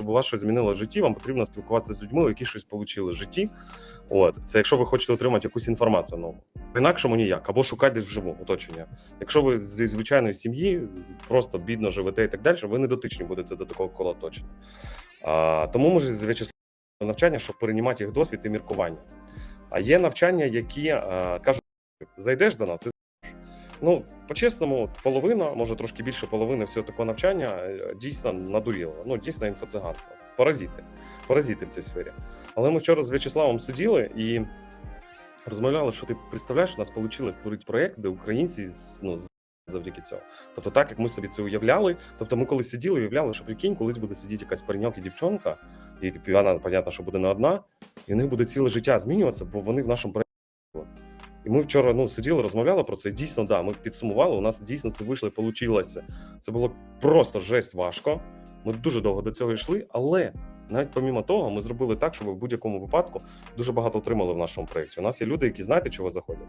щоб у вас щось змінило в житті, вам потрібно спілкуватися з людьми, які щось отримали в житті. От це якщо ви хочете отримати якусь інформацію нову. Інакшому ніяк, або шукати вживу оточення. Якщо ви зі звичайної сім'ї, просто бідно живете і так далі, ви не дотичні будете до такого кола оточення. А, тому ми з навчання, щоб переймати їх досвід і міркування. А є навчання, які а, кажуть, зайдеш до нас. Ну, по-чесному, половина, може трошки більше половини всього такого навчання е, дійсно надуріло. Ну, дійсно інфоциганство. Паразити. Паразити в цій сфері. Але ми вчора з В'ячеславом сиділи і розмовляли, що ти представляєш, у нас вийшло створити проєкт, де українці з- ну, завдяки цього. Тобто, так як ми собі це уявляли. Тобто, ми коли сиділи, уявляли, що прикинь, колись буде сидіти якась пареньок і дівчонка, і типу, вона, понятно, що буде не одна, і в них буде ціле життя змінюватися, бо вони в нашому проєкті. Ми вчора ну, сиділи, розмовляли про це. і Дійсно, да, ми підсумували. У нас дійсно це вийшло і вийшло. Це було просто жесть важко. Ми дуже довго до цього йшли, але навіть помімо того, ми зробили так, щоб в будь-якому випадку дуже багато отримали в нашому проєкті. У нас є люди, які знаєте, чого заходять.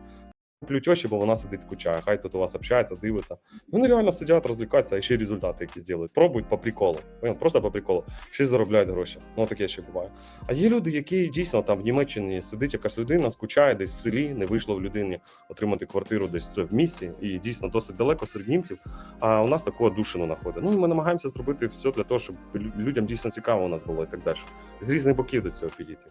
Плютьоші, бо вона сидить скучає, хай тут у вас общається, дивиться. Вони реально сидять, розвлікаються, а ще й результати які зроблять. Пробують по приколу. Просто по приколу. Ще заробляють гроші. Ну таке ще буває. А є люди, які дійсно там в Німеччині сидить якась людина, скучає десь в селі, не вийшло в людині отримати квартиру десь в місті, і дійсно досить далеко серед німців. А у нас такого душину знаходить. Ну і ми намагаємося зробити все для того, щоб людям дійсно цікаво у нас було і так далі. З різних боків до цього підійти.